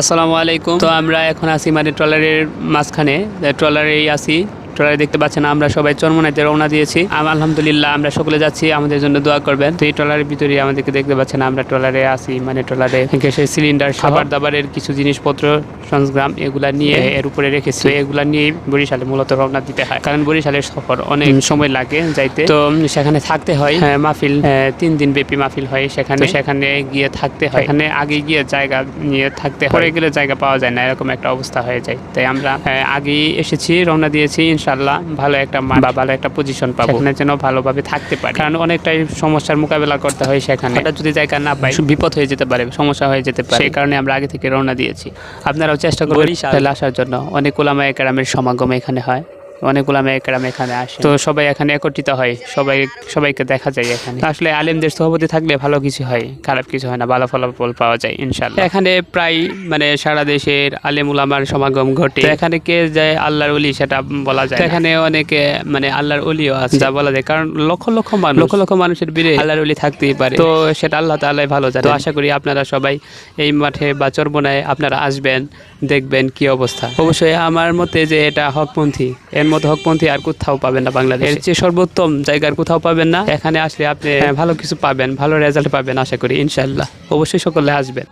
আসসালামু আলাইকুম। তো আমরা এখন আছি মানে ট্রলারের মাঝখানে। ট্রলারেই আছি। ট্রলারে দেখতে পাচ্ছেন আমরা সবাই চরমনাইতে রওনা দিয়েছি। আলহামদুলিল্লাহ আমরা সকলে যাচ্ছি আমাদের জন্য দোয়া করবেন। তো এই ট্রলারের ভিতরে আমাদেরকে দেখতে পাচ্ছেন আমরা ট্রলারে আছি মানে ট্রলারে গ্যাসের সিলিন্ডার খাবার। দাবারের কিছু জিনিসপত্র সংগ্রাম এগুলা নিয়ে এর উপরে রেখেছি। এগুলা নিয়ে বরিশালে মূলত রওনা দিতে হয়। কারণ বরিশালের সফর অনেক সময় লাগে যাইতে। তো সেখানে থাকতে হয়। হ্যাঁ, মাহফিল তিন দিন ব্যাপী মাহফিল হয় সেখানে। সেখানে গিয়ে থাকতে হয়। এখানে আগে গিয়ে জায়গা নিয়ে থাকতে হয়। পরে গেলে জায়গা পাওয়া যায় না এরকম একটা অবস্থা হয়ে যায়। তাই আমরা আগেই এসেছি রওনা দিয়েছি ইনশাল্লাহ ভালো একটা মান বা ভালো একটা পজিশন পাবো। সেখানে যেন ভালোভাবে থাকতে পারি। কারণ অনেকটাই সমস্যার মোকাবেলা করতে হয় সেখানে। এটা যদি জায়গা না পাই বিপদ হয়ে যেতে পারে সমস্যা হয়ে যেতে পারে। সেই কারণে আমরা আগে থেকে রওনা দিয়েছি। আপনারাও চেষ্টা করবেন আসার জন্য। অনেক ওলামা একরামের সমাগম এখানে হয়। অনেক ওলামা একরাম এখানে আসে। তো সবাই এখানে একত্রিত হয় সবাই সবাইকে দেখা যায় এখানে। আসলে আলেমদের সভাপতি থাকলে ভালো কিছু হয় খারাপ কিছু হয় না ভালো ফলাফল পাওয়া যায় ইনশাল্লাহ এখানে প্রায় মানে সারা দেশের আলেম উলামার সমাগম ঘটে। এখানে কে যায় আল্লাহর অলি সেটা বলা যায় এখানে অনেকে মানে আল্লাহর অলিও আছে। যা বলা যায় কারণ লক্ষ লক্ষ মানুষ। লক্ষ লক্ষ মানুষের ভিড়ে আল্লাহর অলি থাকতেই পারে। তো সেটা আল্লাহ তাআলাই ভালো জানে তো আশা করি আপনারা সবাই এই মাঠে বা চরবনায় আপনারা আসবেন দেখবেন কি অবস্থা। অবশ্যই আমার মতে যে এটা হকপন্থী এর মতো হকপন্থী আর কোথাও পাবেন না বাংলাদেশ। এর চেয়ে সর্বোত্তম জায়গার কোথাও পাবেন না। এখানে আসলে আপনি হ্যাঁ, ভালো কিছু পাবেন ভালো রেজাল্ট পাবেন আশা করি ইনশাল্লাহ অবশ্যই সকলে আসবেন।